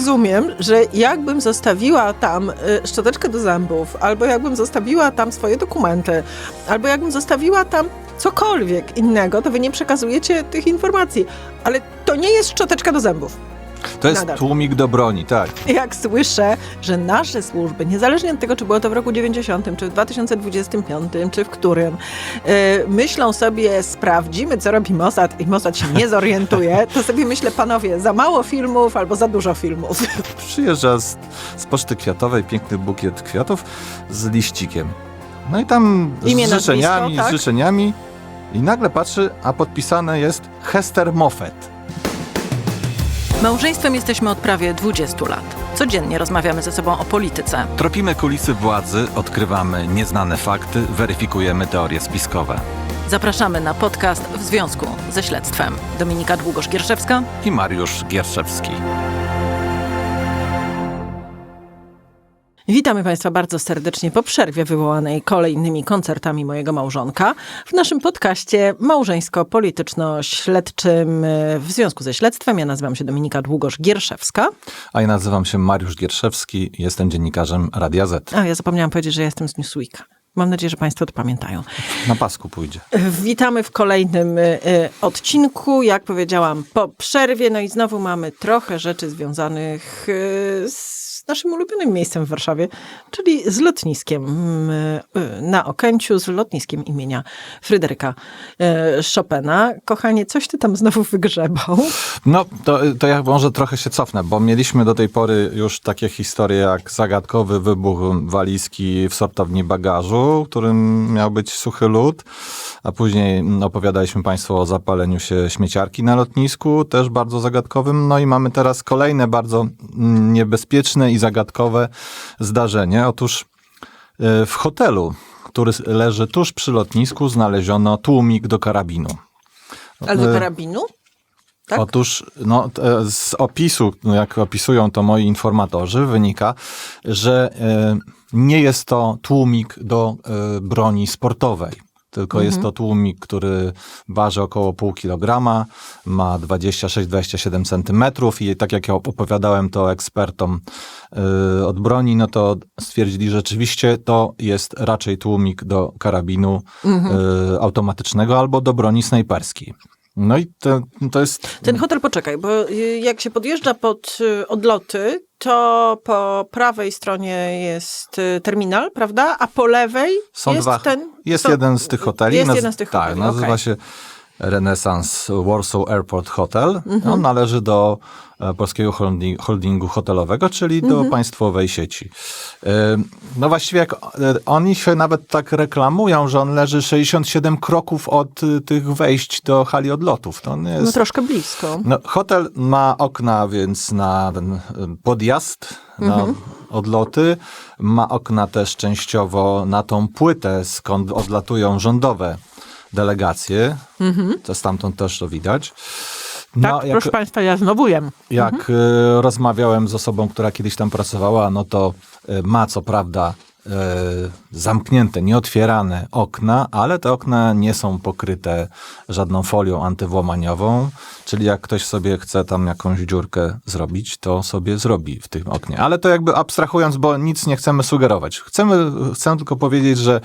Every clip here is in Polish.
rozumiem, że jakbym zostawiła tam y, szczoteczkę do zębów, albo jakbym zostawiła tam swoje dokumenty, albo jakbym zostawiła tam cokolwiek innego, to wy nie przekazujecie tych informacji. Ale to nie jest szczoteczka do zębów. To jest Nadal. tłumik do broni, tak. Jak słyszę, że nasze służby, niezależnie od tego, czy było to w roku 90, czy w 2025, czy w którym, yy, myślą sobie, sprawdzimy, co robi Mossad i Mossad się nie zorientuje, to sobie myślę, panowie, za mało filmów albo za dużo filmów. Przyjeżdża z, z poczty kwiatowej piękny bukiet kwiatów z liścikiem. No i tam Imię, z życzeniami, nazwisko, tak? z życzeniami i nagle patrzy, a podpisane jest Hester Moffat. Małżeństwem jesteśmy od prawie 20 lat. Codziennie rozmawiamy ze sobą o polityce. Tropimy kulisy władzy, odkrywamy nieznane fakty, weryfikujemy teorie spiskowe. Zapraszamy na podcast w związku ze śledztwem. Dominika Długosz-Gierszewska. I Mariusz Gierszewski. Witamy Państwa bardzo serdecznie po przerwie wywołanej kolejnymi koncertami mojego małżonka w naszym podcaście małżeńsko-polityczno-śledczym e, w związku ze śledztwem. Ja nazywam się Dominika Długosz-Gierszewska. A ja nazywam się Mariusz Gierszewski, jestem dziennikarzem Radia Z. A ja zapomniałam powiedzieć, że jestem z Newsweeka. Mam nadzieję, że Państwo to pamiętają. Na pasku pójdzie. Witamy w kolejnym y, odcinku. Jak powiedziałam, po przerwie. No i znowu mamy trochę rzeczy związanych y, z naszym ulubionym miejscem w Warszawie, czyli z lotniskiem y, y, na Okęciu, z lotniskiem imienia Fryderyka y, Chopina. Kochanie, coś ty tam znowu wygrzebał. No, to, to ja może trochę się cofnę, bo mieliśmy do tej pory już takie historie jak zagadkowy wybuch walizki w sortowni bagażu, którym miał być suchy lód, a później opowiadaliśmy Państwu o zapaleniu się śmieciarki na lotnisku, też bardzo zagadkowym. No i mamy teraz kolejne bardzo mm, i zagadkowe zdarzenie. Otóż e, w hotelu, który leży tuż przy lotnisku, znaleziono tłumik do karabinu. Ale do E, karabinu? Tak? Otóż no, t- z opisu, no, jak opisują to moi informatorzy, wynika, że e, nie jest to tłumik do e, broni sportowej. Tylko jest to tłumik, który waży około pół kilograma, ma 26-27 centymetrów i tak jak ja opowiadałem to ekspertom e, od broni, no to stwierdzili, że rzeczywiście to jest raczej tłumik do karabinu e, automatycznego albo do broni snajperskiej. No i to, to jest Ten hotel, poczekaj, bo y, jak się podjeżdża pod y, odloty, to po prawej stronie jest y, terminal, prawda? A po lewej Są jest dwa. ten... Jest są- jeden z tych hoteli. Jest Naz- jeden z tych tak, hoteli, nazywa okej. się Renaissance Warsaw Airport Hotel. Mhm. On należy do e, polskiego holding, holdingu hotelowego, czyli do Mhm. państwowej sieci. E, No właściwie jak e, oni się nawet tak reklamują, że on leży 67 kroków od tych wejść do hali odlotów. To on No jest troszkę blisko. no, hotel ma okna, więc na ten podjazd, na odloty. Ma okna też częściowo na tą płytę, skąd odlatują rządowe delegacje. To stamtąd też to widać. No, tak, proszę Państwa, ja znowu jem. jak y, rozmawiałem z osobą, która kiedyś tam pracowała, no to y, ma co prawda y, zamknięte, nieotwierane okna, ale te okna nie są pokryte żadną folią antywłamaniową, czyli jak ktoś sobie chce tam jakąś dziurkę zrobić, to sobie zrobi w tym oknie. Ale to jakby abstrahując, bo nic nie chcemy sugerować. Chcemy, chcę tylko powiedzieć, że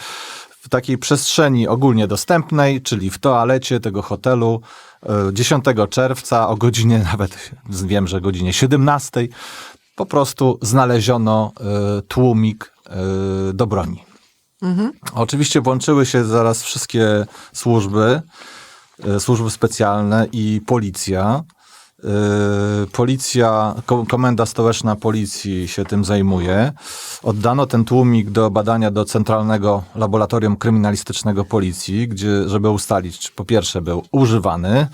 w takiej przestrzeni ogólnie dostępnej, czyli w toalecie tego hotelu e, 10 czerwca o godzinie nawet, wiem, że godzinie 17, po prostu znaleziono e, tłumik e, do broni. Oczywiście włączyły się zaraz wszystkie służby, e, służby specjalne i policja. E, Policja, ko- komenda stołeczna policji się tym zajmuje. Oddano ten tłumik do badania do Centralnego Laboratorium Kryminalistycznego Policji, gdzie, żeby ustalić, czy po pierwsze był używany, e,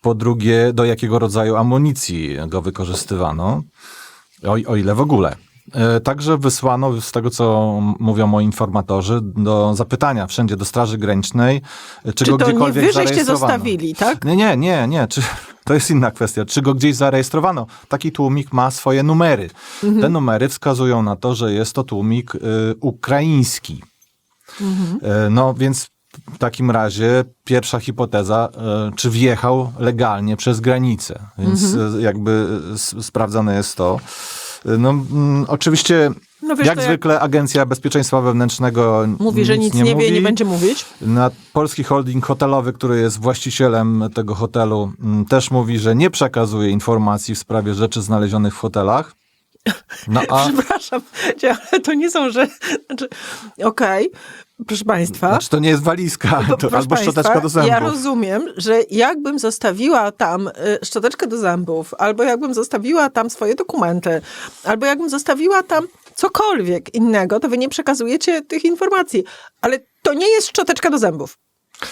po drugie do jakiego rodzaju amunicji go wykorzystywano, o, o ile w ogóle. E, Także wysłano, z tego co mówią moi informatorzy, do zapytania wszędzie do Straży Granicznej, e, czy, Czy go to nie gdziekolwiek wy żeście zarejestrowano. zostawili, tak? Nie, nie, nie, nie. Czy, to jest inna kwestia. Czy go gdzieś zarejestrowano? Taki tłumik ma swoje numery. Mhm. Te numery wskazują na to, że jest to tłumik y, ukraiński. Y, no więc w takim razie pierwsza hipoteza, e, czy wjechał legalnie przez granicę. Więc Mhm. e, jakby sprawdzane jest to. E, No, mm, oczywiście, No wiesz, jak to jak- zwykle, Agencja Bezpieczeństwa Wewnętrznego Mówi, że nic nie, wie, mówi. nie będzie mówić. Na Polski Holding Hotelowy, który jest właścicielem tego hotelu, mm, też mówi, że nie przekazuje informacji w sprawie rzeczy znalezionych w hotelach. No a Przepraszam, ale to nie są, że... Znaczy, Okej, proszę państwa. znaczy, to nie jest walizka, Bo, to, albo szczoteczka państwa, do zębów. Ja rozumiem, że jakbym zostawiła tam y, szczoteczkę do zębów, albo jakbym zostawiła tam swoje dokumenty, albo jakbym zostawiła tam cokolwiek innego, to wy nie przekazujecie tych informacji. Ale to nie jest szczoteczka do zębów.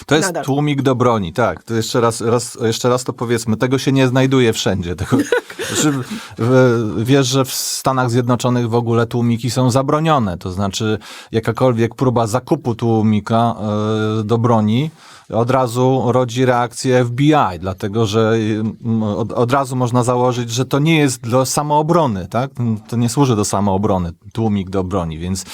To jest Nadal. tłumik do broni, tak. To jeszcze raz, raz, jeszcze raz to powiedzmy. Tego się nie znajduje wszędzie. Tego, w- wiesz, że w Stanach Zjednoczonych w ogóle tłumiki są zabronione. To znaczy jakakolwiek próba zakupu tłumika e, do broni od razu rodzi reakcję FBI, dlatego że od, od razu można założyć, że to nie jest do samoobrony, tak? To nie służy do samoobrony, tłumik do broni, więc,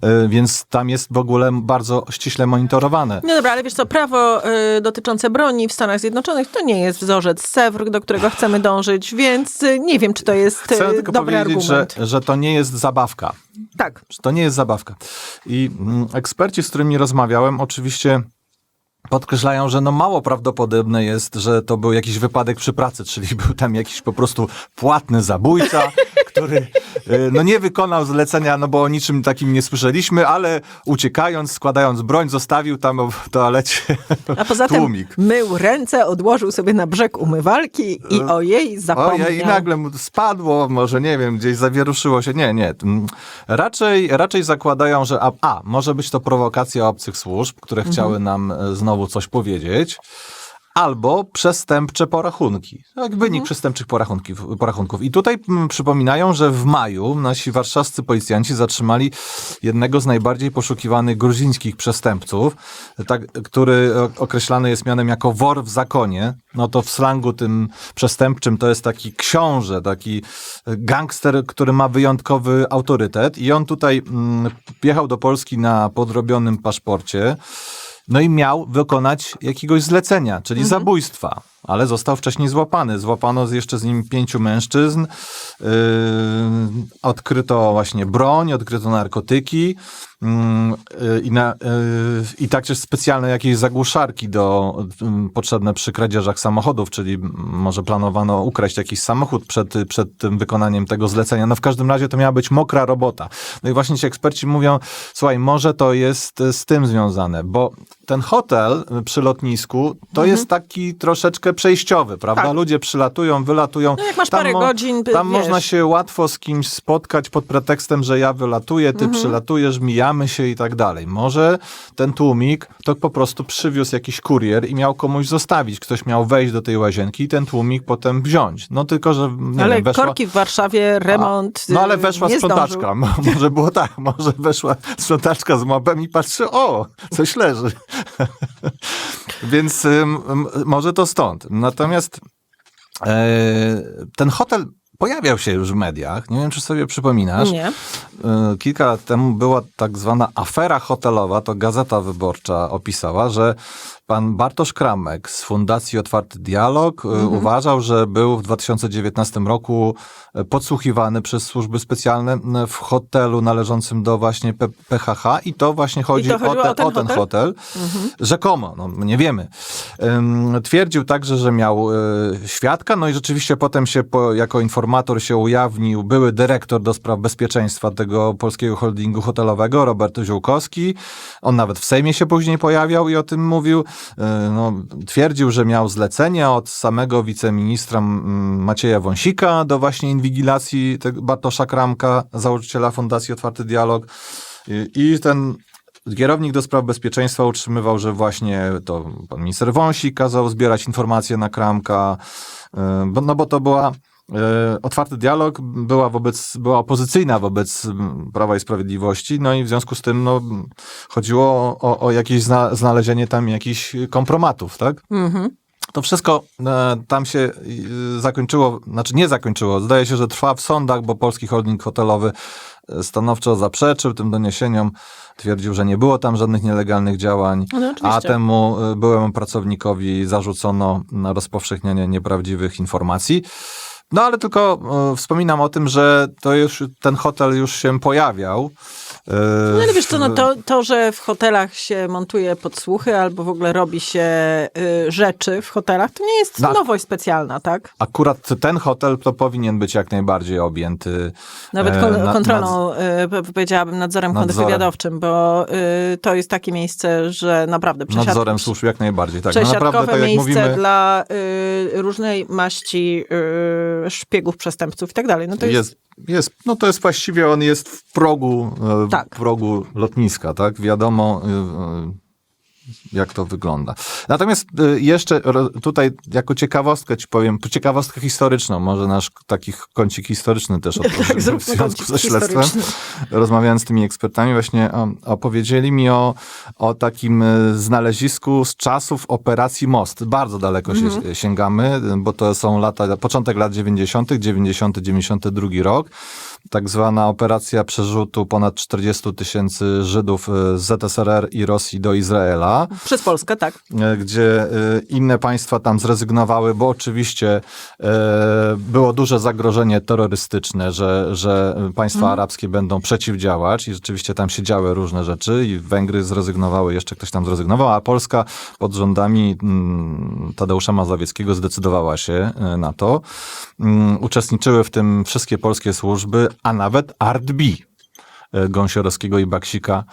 e, więc tam jest w ogóle bardzo ściśle monitorowane. No dobra, ale wiesz co, prawo y, dotyczące broni w Stanach Zjednoczonych to nie jest wzorzec SEWR, do którego chcemy dążyć, więc y, nie wiem, czy to jest Chcę y, tylko dobry powiedzieć, że, argument. że to nie jest zabawka. Tak. Że to nie jest zabawka. I mm, eksperci, z którymi rozmawiałem, oczywiście podkreślają, że no mało prawdopodobne jest, że to był jakiś wypadek przy pracy, czyli był tam jakiś po prostu płatny zabójca, który y, no nie wykonał zlecenia, no bo o niczym takim nie słyszeliśmy, ale uciekając, składając broń, zostawił tam w toalecie A poza tym tłumik. mył ręce, odłożył sobie na brzeg umywalki i ojej, zapomniał. Ojej, i nagle mu spadło, może nie wiem, gdzieś zawieruszyło się. Nie, nie. Mm, Raczej, raczej zakładają, że a, a może być to prowokacja obcych służb, które chciały nam e, znowu coś powiedzieć. Albo przestępcze porachunki. Jak wynik przestępczych porachunków, porachunków. I tutaj mm, przypominają, że w maju nasi warszawscy policjanci zatrzymali jednego z najbardziej poszukiwanych gruzińskich przestępców, tak, który określany jest mianem jako wor w zakonie. No to w slangu tym przestępczym to jest taki książę, taki gangster, który ma wyjątkowy autorytet. I on tutaj mm, jechał do Polski na podrobionym paszporcie. No i miał wykonać jakiegoś zlecenia, czyli zabójstwa, ale został wcześniej złapany. Złapano jeszcze z nim pięciu mężczyzn. Yy, odkryto właśnie broń, odkryto narkotyki yy, i, na, yy, i także specjalne jakieś zagłuszarki do, yy, potrzebne przy kradzieżach samochodów, czyli może planowano ukraść jakiś samochód przed, przed tym wykonaniem tego zlecenia. No w każdym razie to miała być mokra robota. No i właśnie ci eksperci mówią, słuchaj, może to jest z tym związane, bo ten hotel przy lotnisku to jest taki troszeczkę przejściowy, prawda? Tak. Ludzie przylatują, wylatują. No jak masz parę godzin, Tam wiesz. można się łatwo z kimś spotkać pod pretekstem, że ja wylatuję, ty przylatujesz, mijamy się i tak dalej. Może ten tłumik to po prostu przywiózł jakiś kurier i miał komuś zostawić. Ktoś miał wejść do tej łazienki i ten tłumik potem wziąć. No tylko, że nie ale wiem, weszła... korki w Warszawie, remont. No ale y, weszła sprzątaczka. Mo- Może było tak, może weszła sprzątaczka z mopem i patrzy, o, coś leży. Więc ym, może to stąd. Natomiast e, ten hotel pojawiał się już w mediach. Nie wiem, czy sobie przypominasz. Nie. E, Kilka lat temu była tak zwana afera hotelowa, to Gazeta Wyborcza opisała, że pan Bartosz Kramek z Fundacji Otwarty Dialog e, uważał, że był w 2019 roku e, podsłuchiwany przez służby specjalne w hotelu należącym do właśnie P- PHH i to właśnie chodzi to o, o te, ten o ten hotel? hotel. Rzekomo, no nie wiemy. Twierdził także, że miał e, świadka, no i rzeczywiście potem się po, jako informator się ujawnił były dyrektor do spraw bezpieczeństwa tego polskiego holdingu hotelowego, Robert Ziółkowski. On nawet w Sejmie się później pojawiał i o tym mówił. E, No, twierdził, że miał zlecenie od samego wiceministra mm, Macieja Wąsika do właśnie inwigilacji Bartosza Kramka, założyciela Fundacji Otwarty Dialog. I- ten Kierownik do spraw bezpieczeństwa utrzymywał, że właśnie to pan minister Wąsik kazał zbierać informacje na Kramka, bo, no bo to była otwarty dialog, była wobec, była opozycyjna wobec mm, Prawa i Sprawiedliwości, no i w związku z tym no, chodziło o, o jakieś zna, znalezienie tam jakichś kompromatów, tak? To wszystko e, tam się e, zakończyło, znaczy nie zakończyło. Zdaje się, że trwa w sądach, bo polski holding hotelowy e, stanowczo zaprzeczył tym doniesieniom. Twierdził, że nie było tam żadnych nielegalnych działań, No, oczywiście. a temu e, byłemu pracownikowi zarzucono rozpowszechnianie nieprawdziwych informacji. No ale tylko e, wspominam o tym, że to już ten hotel już się pojawiał. E, No ale wiesz co, no to, to, że w hotelach się montuje podsłuchy albo w ogóle robi się y, rzeczy w hotelach, to nie jest No. nowość specjalna, tak? Akurat ten hotel to powinien być jak najbardziej objęty. Nawet e, kon- na- kontrolą, y, p- powiedziałabym, nadzorem, Nadzorem. kontrwywiadowczym, bo y, to jest takie miejsce, że naprawdę nad- przesiad... Nadzorem służb jak najbardziej. Tak, no naprawdę, tak miejsce mówimy, dla y, różnej maści y, szpiegów, przestępców i tak dalej. No to jest, jest, jest, no to jest właściwie, on jest w progu, e, Tak. w progu lotniska, tak? Wiadomo, e, e, jak to wygląda. Natomiast e, jeszcze tutaj jako ciekawostkę ci powiem, ciekawostkę historyczną, może nasz taki kącik historyczny też otworzymy tak, w związku ze śledztwem. Rozmawiając z tymi ekspertami, właśnie opowiedzieli mi o, o takim e, znalezisku z czasów operacji Most. Bardzo daleko się Mhm. sięgamy, bo to są lata, początek lat 90., 90, 92 rok. Tak zwana operacja przerzutu ponad 40 tysięcy Żydów e, z ZSRR i Rosji do Izraela Przez Polskę, tak. e, gdzie e, inne państwa tam zrezygnowały, bo oczywiście było duże zagrożenie terrorystyczne, że, że państwa arabskie będą przeciwdziałać i rzeczywiście tam się działy różne rzeczy i Węgry zrezygnowały, jeszcze ktoś tam zrezygnował, a Polska pod rządami mm, Tadeusza Mazowieckiego zdecydowała się na to. Mm, Uczestniczyły w tym wszystkie polskie służby, a nawet ARTB. e, Gąsiorowskiego i Baksika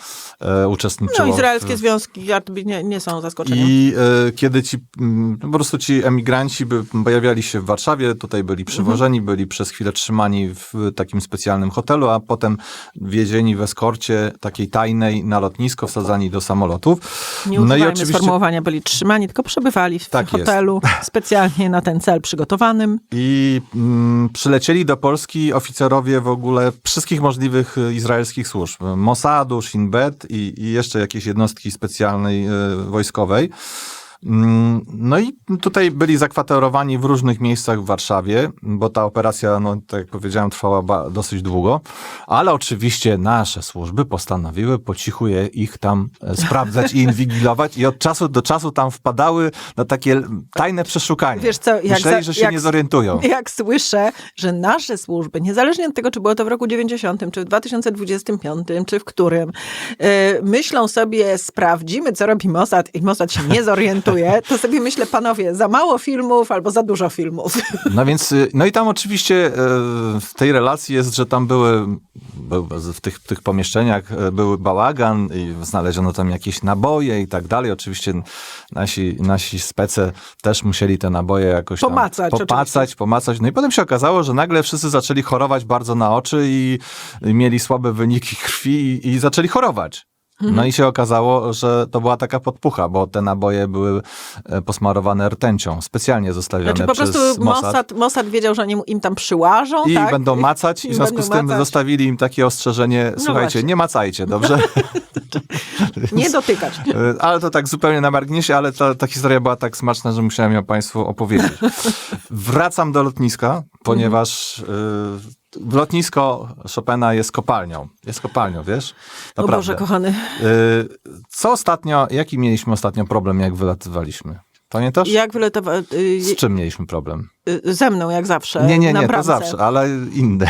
e, uczestniczyło. No, w- izraelskie związki Artbi nie, nie są zaskoczeniem. i e, kiedy ci, mm, po prostu ci emigranci by, pojawiali się w Warszawie, tutaj byli przywożeni, Mhm. byli przez chwilę trzymani w takim specjalnym hotelu, a potem wiezieni w eskorcie takiej tajnej na lotnisko, wsadzani do samolotów. Nie no i oczywiście sformułowania byli trzymani, tylko przebywali w Tak jest. hotelu specjalnie na ten cel przygotowanym. I mm, przylecieli do Polski oficerowie w ogóle wszystkich możliwych e, izraelskich służb. Mossadu, Shin Bet i, i jeszcze jakieś jednostki specjalnej e, wojskowej. Mm, No i tutaj byli zakwaterowani w różnych miejscach w Warszawie, bo ta operacja, no tak jak powiedziałem, trwała dosyć długo, ale oczywiście nasze służby postanowiły po cichu je ich tam e, sprawdzać i inwigilować i od czasu do czasu tam wpadały na takie tajne przeszukanie. Wiesz co, jak Myśleli, że się jak- nie zorientują. Jak słyszę, że nasze służby, niezależnie od tego, czy było to w roku 90, czy w 2025, czy w którym, yy, myślą sobie, sprawdzimy, co robi Mossad i Mossad się nie zorientuje, to sobie myślę, panowie, za mało filmów albo za dużo filmów. No więc, y, no i tam oczywiście e, w tej relacji jest, że tam były, był, w tych, tych pomieszczeniach e, były bałagan i znaleziono tam jakieś naboje i tak dalej. Oczywiście nasi, nasi spece też musieli te naboje jakoś Pomacać popacać, oczywiście. pomacać. No i potem się okazało, że nagle wszyscy zaczęli chorować bardzo na oczy i, i mieli słabe wyniki krwi i, i zaczęli chorować. Mhm. No i się okazało, że to była taka podpucha, bo te naboje były e, posmarowane rtęcią, specjalnie zostawione Znaczy po przez prostu Mossad. Mossad, Mossad wiedział, że im tam przyłażą, I tak? będą macać, i w związku z tym macać. zostawili im takie ostrzeżenie, słuchajcie, właśnie. nie macajcie, dobrze? Nie dotykać. E, ale to tak zupełnie na marginesie, ale ta, ta historia była tak smaczna, że musiałem ją Państwu opowiedzieć. Wracam do lotniska, ponieważ y, lotnisko Chopina jest kopalnią. Jest kopalnią, wiesz? O Naprawdę. Boże, kochany. Y, co ostatnio, jaki mieliśmy ostatnio problem, jak wylatywaliśmy? Pamiętasz? Jak wyletował... y, Z czym mieliśmy problem? y, Ze mną, jak zawsze. Nie, nie, nie, to zawsze, ale inne.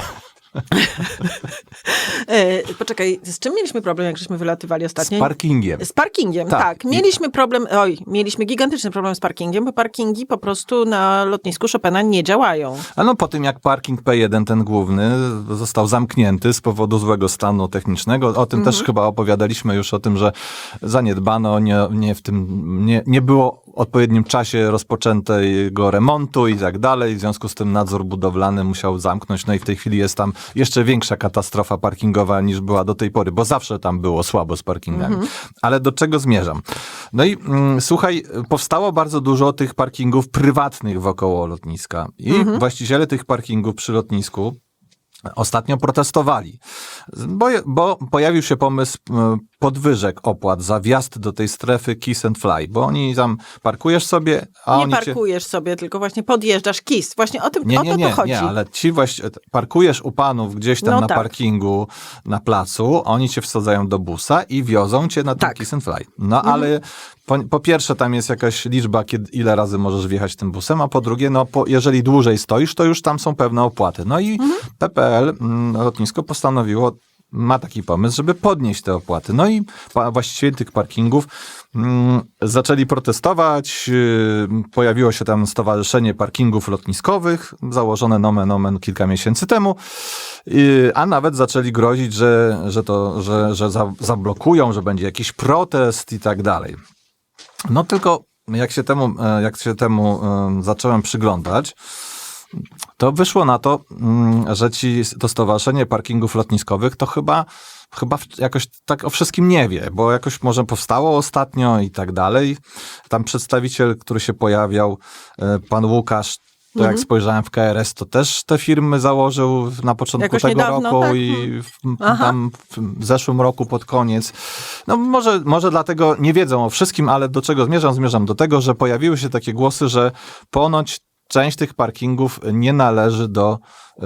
E, poczekaj, z czym mieliśmy problem, jak żeśmy wylatywali Z ostatnio? parkingiem. Z parkingiem, Tak. tak. Mieliśmy problem, oj, mieliśmy gigantyczny problem z parkingiem, bo parkingi po prostu na lotnisku Chopina nie działają. A no po tym jak parking P1, ten główny, został zamknięty z powodu złego stanu technicznego, o tym Mhm. też chyba opowiadaliśmy już o tym, że zaniedbano, nie, nie w tym, nie, nie było w odpowiednim czasie rozpoczętego remontu i tak dalej, w związku z tym nadzór budowlany musiał zamknąć, no i w tej chwili jest tam jeszcze większa katastrofa parkingowa niż była do tej pory, bo zawsze tam było słabo z parkingami. Mhm. Ale do czego zmierzam? No i mm, słuchaj, powstało bardzo dużo tych parkingów prywatnych wokoło lotniska i Mhm. właściciele tych parkingów przy lotnisku ostatnio protestowali, bo, bo pojawił się pomysł podwyżek opłat za wjazd do tej strefy kiss and fly, bo oni tam parkujesz sobie, a nie oni cię... parkujesz sobie, tylko właśnie podjeżdżasz kis. Właśnie o tym Nie, o nie, to nie, tu chodzi. nie, ale ci właśnie parkujesz u panów gdzieś tam No na tak. parkingu, na placu, oni cię wsadzają do busa i wiozą cię na ten Tak. kiss and fly. No ale po, po pierwsze tam jest jakaś liczba, kiedy, ile razy możesz wjechać tym busem, a po drugie, no po, jeżeli dłużej stoisz, to już tam są pewne opłaty. No i PPL, mm, lotnisko postanowiło ma taki pomysł, żeby podnieść te opłaty. No i właściciele tych parkingów mm, zaczęli protestować. Yy, pojawiło się tam Stowarzyszenie Parkingów Lotniskowych, założone nomen omen kilka miesięcy temu, yy, a nawet zaczęli grozić, że, że, to, że, że za, zablokują, że będzie jakiś protest i tak dalej. No tylko jak się temu, e, jak się temu e, zacząłem przyglądać, to wyszło na to, mm, że ci, to Stowarzyszenie Parkingów Lotniskowych to chyba, chyba w- jakoś tak o wszystkim nie wie, bo jakoś może powstało ostatnio i tak dalej. Tam przedstawiciel, który się pojawiał, e, pan Łukasz, to Mhm. jak spojrzałem w KRS, to też te firmy założył na początku Jakoś tego niedawno, roku tak? i w, Aha. tam w zeszłym roku pod koniec. No może, może dlatego nie wiedzą o wszystkim, ale do czego zmierzam? Zmierzam do tego, że pojawiły się takie głosy, że ponoć część tych parkingów nie należy do, y,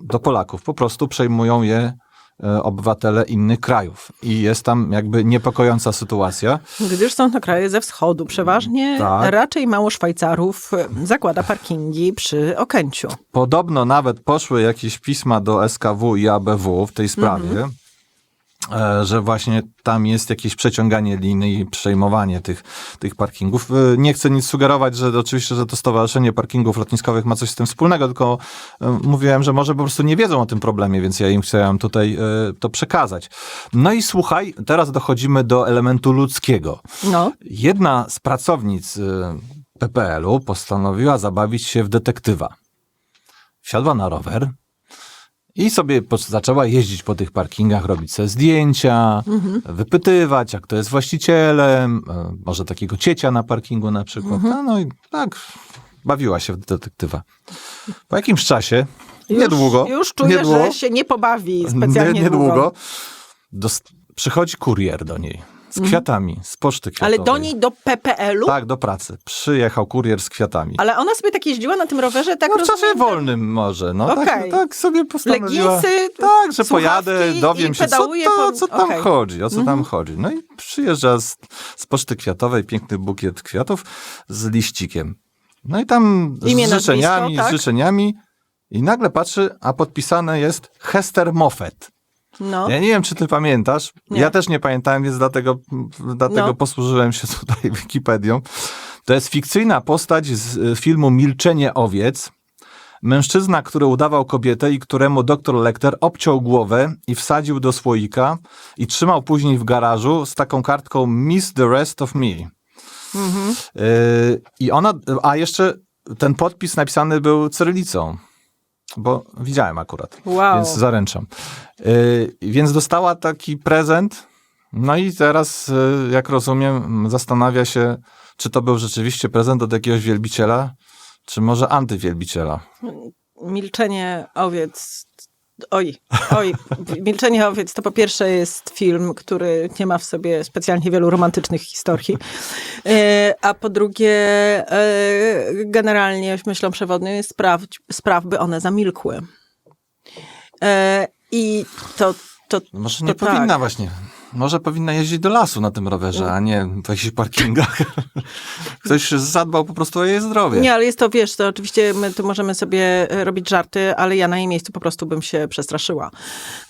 do Polaków. Po prostu przejmują je y, obywatele innych krajów. I jest tam jakby niepokojąca sytuacja. Gdyż są to kraje ze wschodu. Przeważnie Tak. raczej mało Szwajcarów e, zakłada parkingi przy Okęciu. Podobno nawet poszły jakieś pisma do SKW i ABW w tej sprawie, e, że właśnie tam jest jakieś przeciąganie liny i przejmowanie tych, tych parkingów. E, Nie chcę nic sugerować, że oczywiście, że to Stowarzyszenie Parkingów Lotniskowych ma coś z tym wspólnego, tylko e, mówiłem, że może po prostu nie wiedzą o tym problemie, więc ja im chciałem tutaj e, to przekazać. No i słuchaj, teraz dochodzimy do elementu ludzkiego. No, Jedna z pracownic PPL-u postanowiła zabawić się w detektywa. Wsiadła na rower i sobie zaczęła jeździć po tych parkingach, robić sobie zdjęcia, wypytywać, jak to jest właścicielem, y, może takiego ciecia na parkingu na przykład. No, no i tak bawiła się w detektywa. Po jakimś czasie, już, niedługo, Już czuję, niedługo, że się nie pobawi specjalnie nie, niedługo, długo. dos- przychodzi kurier do niej z kwiatami, z poczty kwiatowej. Ale do niej do PPL-u? Tak, do pracy. Przyjechał kurier z kwiatami. Ale ona sobie tak jeździła na tym rowerze, tak no, w czasie rozumiem, wolnym może. No, tak, Okej. tak sobie postanowiła. Leginsy, tak, że słuchawki pojadę, i dowiem się, co, pedałuje to, po- co tam okej. Mhm. chodzi, o co tam chodzi. No i przyjeżdża z, z poczty kwiatowej piękny bukiet kwiatów z liścikiem. No i tam z Imię, nazwisko, życzeniami, tak? z życzeniami i nagle patrzy, a podpisane jest Hester Moffett. No. Ja nie wiem, czy ty pamiętasz. Nie. Ja też nie pamiętałem, więc dlatego, dlatego No. posłużyłem się tutaj Wikipedią. To jest fikcyjna postać z y, filmu Milczenie owiec. Mężczyzna, który udawał kobietę i któremu doktor Lecter obciął głowę i wsadził do słoika i trzymał później w garażu z taką kartką Miss the rest of me. Y, I ona, a jeszcze ten podpis napisany był cyrylicą, bo widziałem akurat, Wow. więc zaręczam. Y, Więc dostała taki prezent, no i teraz, y, jak rozumiem, zastanawia się, czy to był rzeczywiście prezent od jakiegoś wielbiciela, czy może antywielbiciela. Milczenie owiec. Oj, oj, Milczenie owiec to po pierwsze jest film, który nie ma w sobie specjalnie wielu romantycznych historii. E, A po drugie, e, generalnie myślą przewodny spraw, spraw, by one zamilkły. E, I to, to, No może to nie tak. powinna właśnie. Może powinna jeździć do lasu na tym rowerze, a nie w jakichś parkingach. Ktoś zadbał po prostu o jej zdrowie. Nie, ale jest to, wiesz, to oczywiście my tu możemy sobie robić żarty, ale ja na jej miejscu po prostu bym się przestraszyła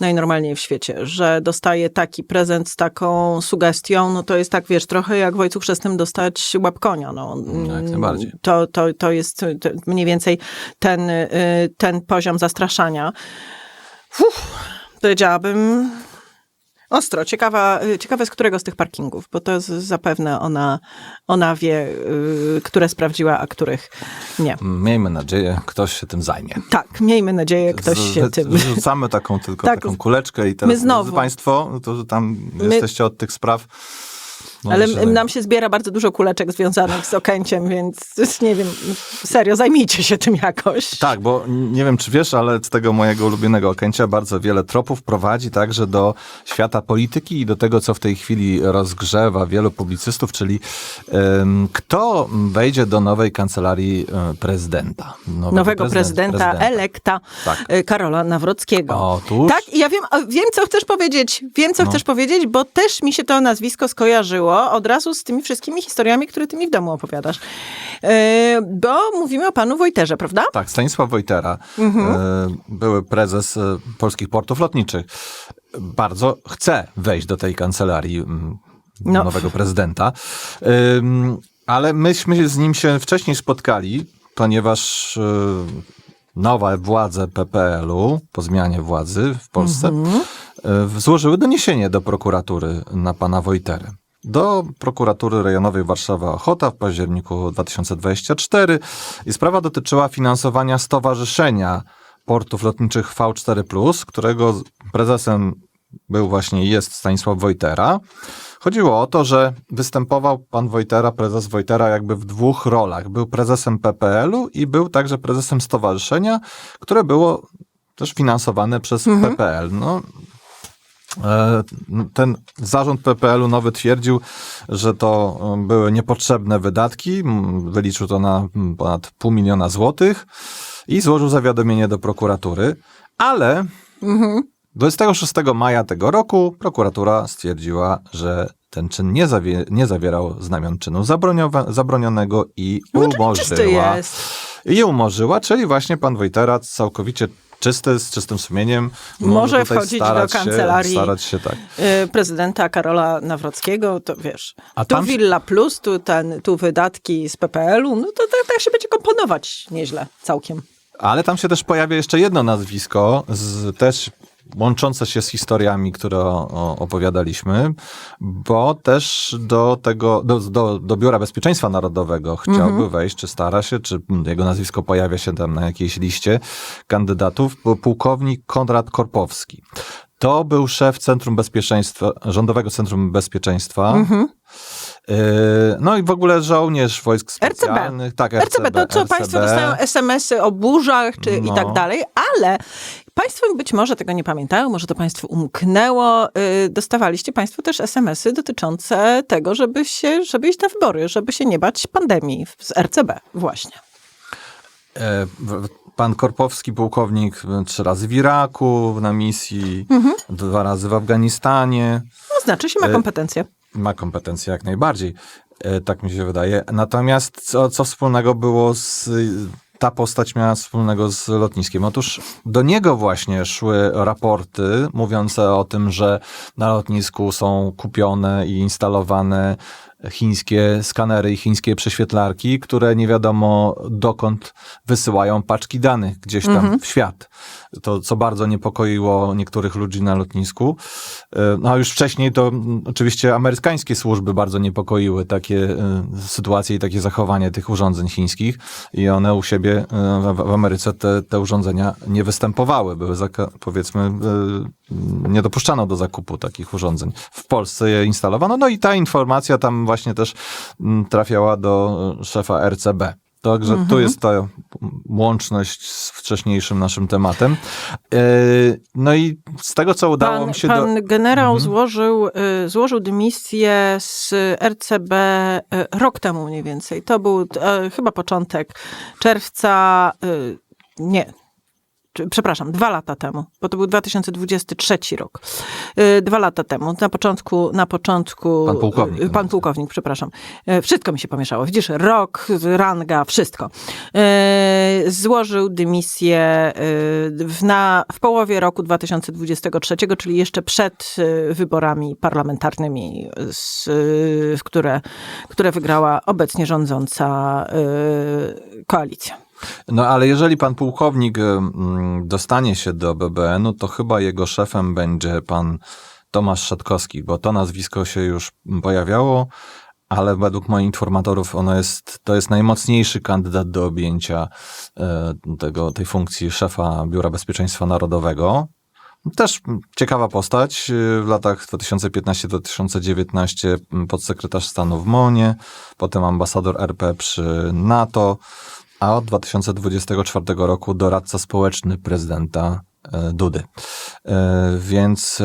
najnormalniej w świecie, że dostaje taki prezent z taką sugestią, no to jest tak, wiesz, trochę jak w Ojcu Chrzestnym dostać łap konia, no. No, jak najbardziej. To, to, to jest to mniej więcej ten, y, ten poziom zastraszania. Uff, powiedziałabym ostro. Ciekawa, y, ciekawe z którego z tych parkingów, bo to z, zapewne ona, ona wie, y, które sprawdziła, a których nie. Miejmy nadzieję, ktoś się tym zajmie. Tak, miejmy nadzieję, ktoś się Z- tym... Rzucamy taką tylko Tak. taką kuleczkę i teraz My znowu. Państwo, to że tam My- jesteście od tych spraw. No, Ale nam się zbiera bardzo dużo kuleczek związanych z Okęciem, więc nie wiem, serio, zajmijcie się tym jakoś. Tak, bo nie wiem, czy wiesz, ale z tego mojego ulubionego Okęcia bardzo wiele tropów prowadzi także do świata polityki i do tego, co w tej chwili rozgrzewa wielu publicystów, czyli kto wejdzie do nowej kancelarii e, prezydenta. Nowego prezydent- prezydenta, elekta Tak. y, Karola Nawrockiego. Otóż. Tak, i ja wiem, wiem, co chcesz powiedzieć. Wiem, co No. chcesz powiedzieć, bo też mi się to nazwisko skojarzyło od razu z tymi wszystkimi historiami, które ty mi w domu opowiadasz. E, bo mówimy o panu Wojterze, prawda? Tak, Stanisław Wojtera, Mhm. e, były prezes e, polskich portów lotniczych, bardzo chce wejść do tej kancelarii mm, No. nowego prezydenta. Ale myśmy z nim się wcześniej spotkali, ponieważ nowe władze PPL-u, po zmianie władzy w Polsce, e, złożyły doniesienie do prokuratury na pana Wojterę. Do prokuratury rejonowej Warszawa-Ochota w październiku 2024 i sprawa dotyczyła finansowania stowarzyszenia portów lotniczych V4+, którego prezesem był właśnie i jest Stanisław Wojtera. Chodziło o to, że występował pan Wojtera, prezes Wojtera jakby w dwóch rolach. Był prezesem PPL-u i był także prezesem stowarzyszenia, które było też finansowane przez PPL. No, Ten zarząd PPL-u nowy twierdził, że to e, były niepotrzebne wydatki. Wyliczył to na ponad pół miliona złotych i złożył zawiadomienie do prokuratury, ale 26 maja tego roku prokuratura stwierdziła, że ten czyn nie, zawie, nie zawierał znamion czynu zabronionego i No, umorzyła. jest. I umorzyła, czyli właśnie pan Wojtera całkowicie czysty, z czystym sumieniem. Może wchodzić do kancelarii. Się, starać się tak. Y, prezydenta Karola Nawrockiego, to wiesz, A tu tam- Villa Plus, tu, ten, tu wydatki z PPL-u, no to tak, tak się będzie komponować nieźle, całkiem. Ale tam się też pojawia jeszcze jedno nazwisko, z, też łączące się z historiami, które opowiadaliśmy, bo też do tego, do, do, do Biura Bezpieczeństwa Narodowego chciałby wejść, czy stara się, czy jego nazwisko pojawia się tam na jakiejś liście kandydatów, pułkownik Konrad Korpowski. To był szef Centrum Bezpieczeństwa, Rządowego Centrum Bezpieczeństwa. Yy, No i w ogóle żołnierz wojsk specjalnych. Tak, RCB. RCB, to co Państwo dostają SMS-y o burzach czy i No. tak dalej, ale Państwo być może tego nie pamiętają, może to Państwu umknęło. Y, Dostawaliście Państwo też SMS-y dotyczące tego, żeby, się, żeby iść na wybory, żeby się nie bać pandemii z RCB właśnie. E, w- Pan Korpowski, pułkownik, trzy razy w Iraku na misji, dwa razy w Afganistanie. No, znaczy się ma kompetencje. Ma kompetencje jak najbardziej, e, tak mi się wydaje. Natomiast co, co wspólnego było z. Ta postać miała wspólnego z lotniskiem. Otóż do niego właśnie szły raporty mówiące o tym, że na lotnisku są kupione i instalowane chińskie skanery i chińskie prześwietlarki, które nie wiadomo dokąd wysyłają paczki danych gdzieś tam w świat. To, co bardzo niepokoiło niektórych ludzi na lotnisku. E, No a już wcześniej to mm, oczywiście amerykańskie służby bardzo niepokoiły takie e, sytuacje i takie zachowanie tych urządzeń chińskich i one u siebie e, w, Ameryce te, te urządzenia nie występowały. Były powiedzmy nie dopuszczano do zakupu takich urządzeń. W Polsce je instalowano, no i ta informacja tam właśnie też mm, trafiała do e, szefa RCB. Także Mhm. tu jest ta łączność z wcześniejszym naszym tematem. E, No i z tego, co udało Pan, mi się pan do... Mhm. generał złożył, y, złożył dymisję z RCB rok temu mniej więcej. To był chyba początek czerwca, nie, przepraszam, dwa lata temu, bo to był 2023 rok. Y, Dwa lata temu, na początku, na początku... Pan pułkownik. y, Pan pułkownik, przepraszam. Y, Wszystko mi się pomieszało. Widzisz, rok, ranga, wszystko. Złożył dymisję w, na, w połowie roku 2023, czyli jeszcze przed wyborami parlamentarnymi, z, w które, które wygrała obecnie rządząca koalicja. No ale jeżeli pan pułkownik dostanie się do BBN-u, to chyba jego szefem będzie pan Tomasz Szatkowski, bo to nazwisko się już pojawiało, ale według moich informatorów ono jest, to jest najmocniejszy kandydat do objęcia e, tego, tej funkcji szefa Biura Bezpieczeństwa Narodowego. Też ciekawa postać. y, W latach 2015-2019 podsekretarz stanu w Monie, potem ambasador RP przy NATO, a od 2024 roku doradca społeczny prezydenta Dudy. E, Więc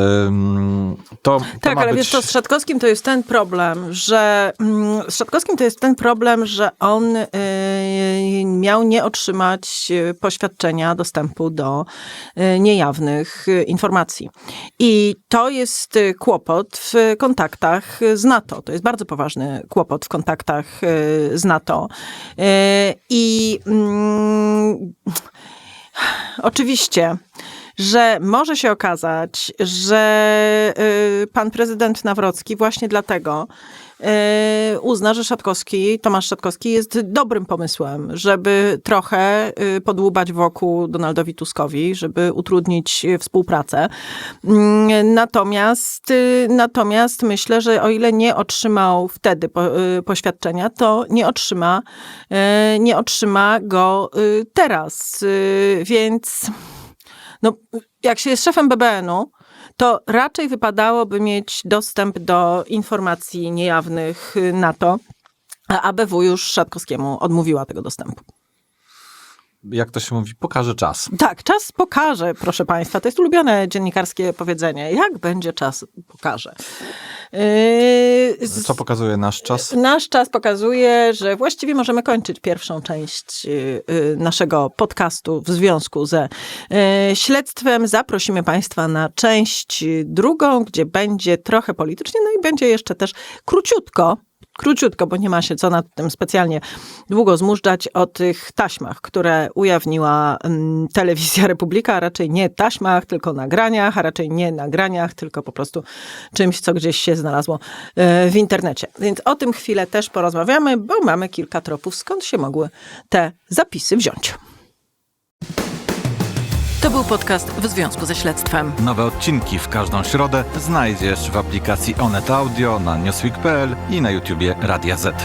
to, to Tak, ale być... wiesz, to z Trzaskowskim to jest ten problem, że mm, z Trzaskowskim to jest ten problem, że on y, miał nie otrzymać poświadczenia dostępu do niejawnych informacji. I to jest kłopot w kontaktach z NATO. To jest bardzo poważny kłopot w kontaktach z NATO. I mm, oczywiście że może się okazać, że y, pan prezydent Nawrocki właśnie dlatego uzna, że Szatkowski, Tomasz Szatkowski jest dobrym pomysłem, żeby trochę y, podłubać wokół Donaldowi Tuskowi, żeby utrudnić y, współpracę. Mm, Natomiast, y, natomiast myślę, że o ile nie otrzymał wtedy po, poświadczenia, to nie otrzyma, nie otrzyma go teraz. Więc no, jak się jest szefem BBN-u, to raczej wypadałoby mieć dostęp do informacji niejawnych y, NATO, a ABW już Szatkowskiemu odmówiła tego dostępu. Jak to się mówi, pokaże czas. Tak, czas pokaże, proszę Państwa. To jest ulubione dziennikarskie powiedzenie. Jak będzie czas, pokaże. Yy, Co pokazuje nasz czas? Nasz czas pokazuje, że właściwie możemy kończyć pierwszą część y, y, naszego podcastu w związku ze śledztwem. Zaprosimy Państwa na część drugą, gdzie będzie trochę politycznie, no i będzie jeszcze też króciutko. Króciutko, bo nie ma się co nad tym specjalnie długo zmużdżać o tych taśmach, które ujawniła mm, telewizja Republika, a raczej nie taśmach, tylko nagraniach, a raczej nie nagraniach, tylko po prostu czymś, co gdzieś się znalazło e, w internecie. Więc o tym chwilę też porozmawiamy, bo mamy kilka tropów, skąd się mogły te zapisy wziąć. To był podcast w związku ze śledztwem. Nowe odcinki w każdą środę znajdziesz w aplikacji Onet Audio, na newsweek.pl i na YouTubie Radia Z.